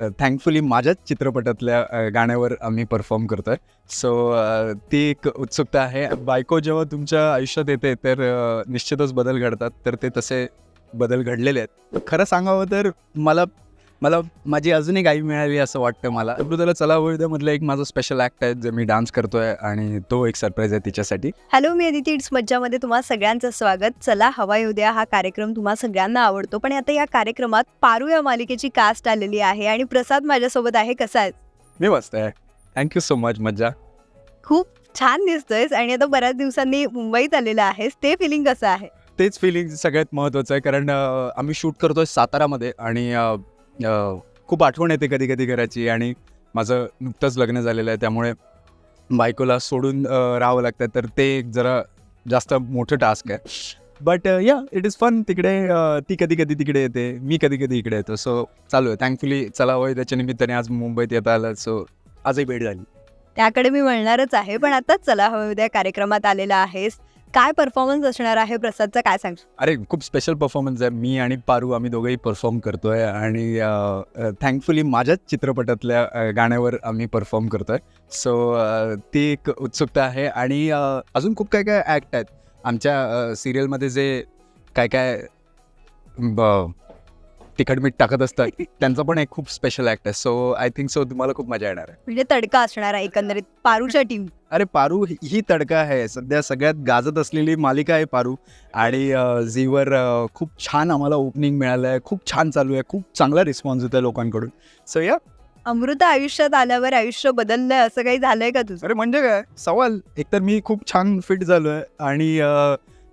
Thankfully माझ्याच चित्रपटातल्या गाण्यावर आम्ही परफॉर्म करतो आहे सो ती एक उत्सुकता आहे. बायको जेव्हा तुमच्या आयुष्यात येते तर निश्चितच बदल घडतात. तर ते तसे बदल घडलेले आहेत. खरं सांगावं तर मला मला माझी अजून एक आई मिळाली असं वाटतं मला. अमृताला चला मधलं एक माझं स्पेशल ॲक्ट आहे जे मी डान्स करतोय आणि तो एक सरप्राईज आहे तिच्यासाठी. हॅलो मी अदिती इट्स मज्जामध्ये तुम्हा सगळ्यांचं स्वागत. चला हवा येऊ द्या. हा कार्यक्रम तुम्हा सगळ्यांना आवडतो. पण आता या कार्यक्रमात पारू या मालिकेची कास्ट आलेली आहे आणि प्रसाद माझ्यासोबत आहे. कसा आहे मी मस्त आहे. थँक्यू सो मच मज्जा. खूप छान दिसतोयस आणि आता बऱ्याच दिवसांनी मुंबईत आलेला आहेस. ते फिलिंग कसं आहे? तेच फिलिंग सगळ्यात महत्त्वाचं आहे. कारण आम्ही शूट करतोय सातारामध्ये आणि खूप आठवण येते कधी कधी घराची आणि माझं नुकतंच लग्न झालेलं आहे त्यामुळे बायकोला सोडून राहावं लागतं तर ते एक जरा जास्त मोठं टास्क आहे. बट या इट इज फन तिकडे ती कधी कधी तिकडे येते. मी कधी कधी इकडे येतो. सो चालू आहे. थँकफुली चला होय त्याच्या निमित्ताने आज मुंबईत येता आलं. सो आजही भेट झाली. त्याकडे मी म्हणणारच आहे पण आता चला हवं उद्या कार्यक्रमात आलेला आहेस. काय परफॉर्मन्स असणार आहे? प्रसादचा काय सांग अरे खूप स्पेशल परफॉर्मन्स आहे. मी आणि पारू आम्ही दोघंही परफॉर्म करतोय आणि थँकफुली माझ्याच चित्रपटातल्या गाण्यावर आम्ही परफॉर्म करतोय. सो ती एक उत्सुकता आहे आणि अजून खूप काय काय ॲक्ट आहेत. आमच्या सिरियलमध्ये जे काय काय ब- तिखट मीठ टाकत असतात. त्यांचं पण एक खूप स्पेशल ॲक्ट आहे. सो आय थिंक सो तुम्हाला खूप मजा येणार आहे. म्हणजे तडका असणार आहे एकंदरीत. पारूच्या टीम अरे पारू ही- तडका आहे. सध्या सगळ्यात गाजत असलेली मालिका आहे पारू. आणि झीवर खूप छान आम्हाला ओपनिंग मिळालं आहे. खूप छान चालू आहे. खूप चांगला रिस्पॉन्स येतो लोकांकडून. सो या अमृत आयुष्यात आल्यावर आयुष्य बदललंय. असं काही झालंय का तुझं? अरे म्हणजे काय? सवाल. एकतर मी खूप छान फिट झालो आहे आणि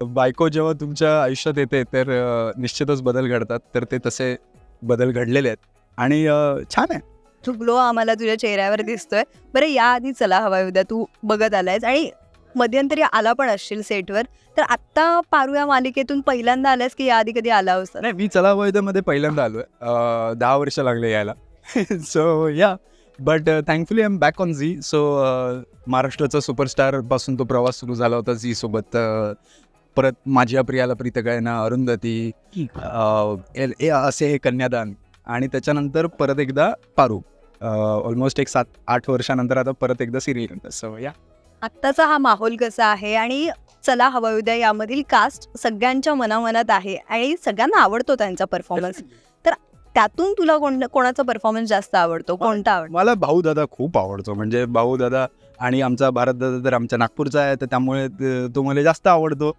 बायको जेव्हा तुमच्या आयुष्यात येते तर निश्चितच बदल घडतात. तर ते तसे बदल घडलेले आहेत. आणि छान आहे. तू ग्लो आम्हाला तुझ्या चेहऱ्यावर दिसतोय. बरं याआधी चला हवा उद्या. तू बघत आलायस. आणि मध्यंतरी आला पण असशील सेटवर. तर आत्ता पारू या मालिकेतून पहिल्यांदा आलायस की याआधी कधी आला होता नाही मी चला वैद्यमध्ये पहिल्यांदा आलो आहे दहा वर्ष लागले यायला. सो या but thankfully I am back on Zee so महाराष्ट्राचा सुपरस्टारपासून तो प्रवास सुरू झाला होता झीसोबत uh, परत माझ्या प्रियाला प्रीत गायना अरुंधती एल- ए असे हे कन्यादान आणि त्याच्यानंतर परत एकदा पारू. ऑलमोस्ट एक सात आठ वर्षानंतर आता परत एकदा सिरियल सो या आत्ताचा हा माहोल कसा आहे आणि चला हवा उद्या यामधील कास्ट सगळ्यांच्या मनामनात आहे आणि सगळ्यांना आवडतो त्यांचा परफॉर्मन्स त्यातून तुला कोण कोणाचा परफॉर्मन्स जास्त आवडतो? कोणता आवडतो? मला भाऊ दादा खूप आवडतो. म्हणजे भाऊ दादा आणि आमचा भारत दादा तर आमच्या नागपूरचा आहे तर त्यामुळे त- मला जास्त आवडतो.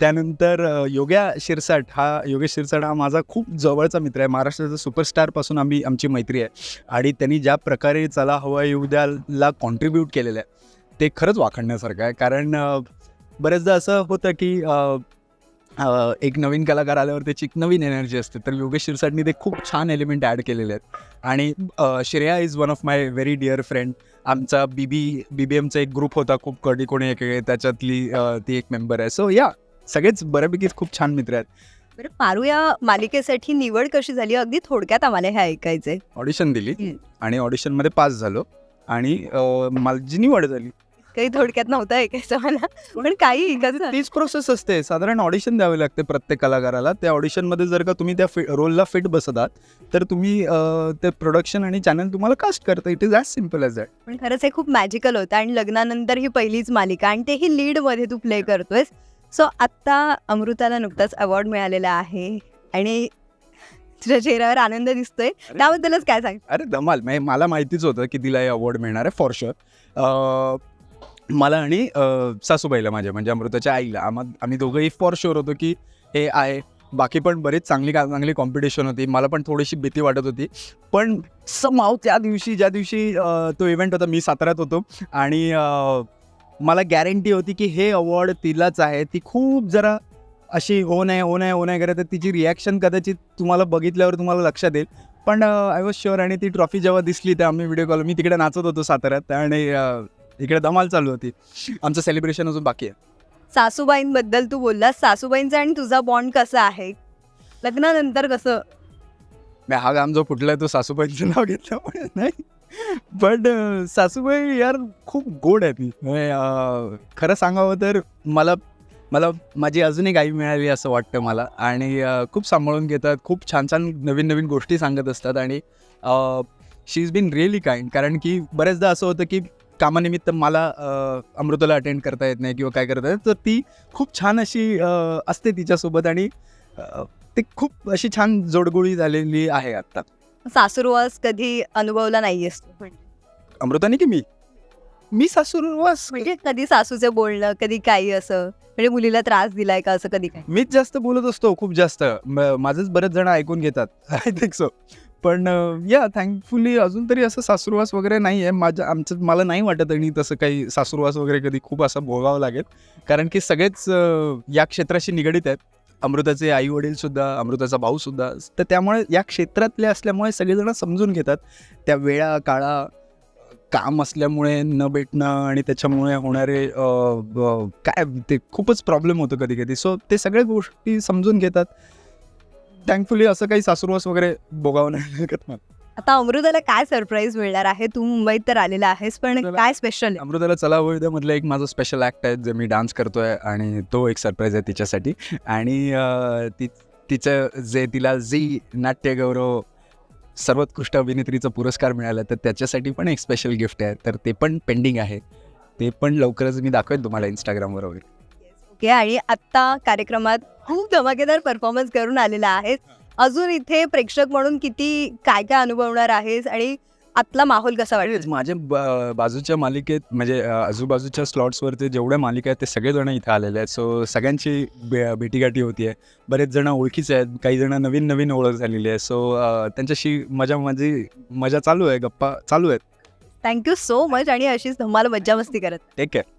त्यानंतर योग्या शिरसाट हा योगेश शिरसाट हा माझा खूप जवळचा मित्र आहे. महाराष्ट्राचा सुपरस्टारपासून आम्ही आमची मैत्री आहे. आणि त्यांनी ज्या प्रकारे चला हवा येऊ द्याला कॉन्ट्रीब्यूट केलेलं आहे ते खरंच वाखणण्यासारखं आहे. कारण बरेचदा असं होतं की एक नवीन कलाकार आल्यावर त्याची एक नवीन एनर्जी असते. तर योगेश शिरसाटनी ते खूप छान एलिमेंट ॲड केलेले आहेत. आणि Shreya is one of my very dear friend आमचा बी बी बी बी एमचा एक ग्रुप होता खूप कधी कोणी एक त्याच्यातली ती एक मेंबर आहे. सो या सगळेच बऱ्यापैकी खूप छान मित्र आहेत. बरं पारू या मालिकेसाठी निवड कशी झाली? अगदी थोडक्यात आम्हाला हे ऐकायचंय. ऑडिशन दिली. आणि ऑडिशनमध्ये पास झालो. आणि माझी निवड झाली. काही थोडक्यात नव्हतं ऐकायचं मला पण काही कसं तीच प्रोसेस असते. साधारण ऑडिशन द्यावे लागते प्रत्येक कलाकाराला. त्या ऑडिशनमध्ये जर का तुम्ही त्या रोलला फिट बसतात तर तुम्ही ते प्रोडक्शन आणि चॅनल तुम्हाला कास्ट करता. It is as simple as that पण खरंच हे खूप मॅजिकल होतं आणि लग्नानंतर ही पहिलीच मालिका आणि तेही लीडमध्ये तू प्ले करतोयस. सो आत्ता अमृताला नुकताच अवॉर्ड मिळालेला आहे आणि तुझ्या चेहऱ्यावर आनंद दिसतोय. त्याबद्दलच काय सांग? अरे धमाल. म्हणजे मला माहितीच होतं की तिला हे अवॉर्ड मिळणार आहे फॉर शुअर मला आणि सासूबाईला माझ्या म्हणजे अमृताच्या आईला. आम्हा आम्ही दोघंही फॉर शुअर होतो की हे आहे. बाकी पण बरीच चांगली का चांगली कॉम्पिटिशन होती. मला पण थोडीशी भीती वाटत होती. पण समाव त्या दिवशी ज्या दिवशी तो इव्हेंट होता मी साताऱ्यात होतो. आणि मला गॅरंटी होती की हे अवॉर्ड तिलाच आहे. ती खूप जरा अशी हो नाही हो नाही हो नाही करत तर तिची रिॲक्शन कदाचित तुम्हाला बघितल्यावर तुम्हाला लक्षात येईल. पण आय वॉज शुअर आणि ती ट्रॉफी जेव्हा दिसली तर आम्ही व्हिडिओ कॉल मी तिकडे नाचत होतो साताऱ्यात. आणि इकडे धमाल चालू होती. आमचं सेलिब्रेशन अजून बाकी आहे. सासूबाईंबद्दल तू बोललास. सासूबाईंचा आणि तुझा बॉन्ड कसा आहे? लग्नानंतर कसं? मी हा गाम जो फुटलाय तो सासूबाईंचं नाव घेतल्यामुळे नाही. बट सासूबाई यार खूप गोड आहे ती म्हणजे, खरं सांगावं तर मला मला माझी अजून एक आई मिळाली असं वाटतं मला. आणि खूप सांभाळून घेतात खूप छान छान नवीन नवीन गोष्टी सांगत असतात. आणि she is been really kind कारण की बऱ्याचदा असं होतं की कामानिमित्त मला अमृताला अटेंड करता येत नाही किंवा काय करता येत तर ती खूप छान अशी असते तिच्यासोबत आणि ते खूप अशी छान जोडगोळी झालेली आहे आत्ता सासूरवास कधी अनुभवला नाहीयेस तू अमृताने की मी? मी सासूरवास म्हणजे कधी सासूचं बोलणं कधी काही असं? म्हणजे मुलीला त्रास दिलाय का असं कधी काय मीच जास्त बोलत असतो खूप जास्त. माझंच बरेच जण ऐकून घेतात. आय थिंक सो पण या थँकफुली अजून तरी असं सासूरवास वगैरे नाही आहे माझ्या आमचं मला नाही वाटत आणि तसं काही सासूरवास वगैरे कधी खूप असं भोगावं लागेल. कारण की सगळेच या क्षेत्राशी निगडीत आहेत. अमृताचे आई वडील सुद्धा अमृताचा भाऊ सुद्धा. तर त्यामुळे या क्षेत्रातले असल्यामुळे सगळेजण समजून घेतात. त्या वेळा काळा काम असल्यामुळे न भेटणं आणि त्याच्यामुळे होणारे ब- काय ते खूपच प्रॉब्लेम होतो कधी कधी सो ते सगळ्या गोष्टी समजून घेतात. थँकफुली असं काही सासूरवास वगैरे भोगावं नाही लागत मला. आता अमृताला काय सरप्राईज मिळणार आहे? तू मुंबईत तर आलेला आहेस पण काय स्पेशल अमृताला चला वैद्य मधलं एक माझं स्पेशल ॲक्ट आहे जे मी डान्स करतोय आणि तो एक सरप्राईज आहे तिच्यासाठी. आणि ती तिचं जे तिला झी नाट्यगौरव सर्वोत्कृष्ट अभिनेत्रीचा पुरस्कार मिळाला तर त्याच्यासाठी पण एक स्पेशल गिफ्ट आहे. तर ते पण पेंडिंग आहे. ते पण लवकरच मी दाखवेन तुम्हाला इंस्टाग्रामवर वगैरे. ओके आणि आत्ता कार्यक्रमात खूप धमाकेदार परफॉर्मन्स करून आलेला आहेस अजून इथे प्रेक्षक म्हणून किती काय काय अनुभवणार आहेस आणि आतला माहोल कसा वाटेल माझ्या बाजूच्या मालिकेत म्हणजे आजूबाजूच्या स्लॉट्सवरती जेवढ्या मालिका आहेत ते सगळेजण इथं आलेले आहेत. सो सगळ्यांची बे भेटीगाठी होती आहे. बरेच जण ओळखीचे आहेत काही जण नवीन नवीन ओळख झालेली आहे. सो त्यांच्याशी मजा माझी मजा चालू आहे गप्पा चालू आहेत. थँक्यू सो मच आणि अशीच धमाल मज्जा मस्ती करत. Take care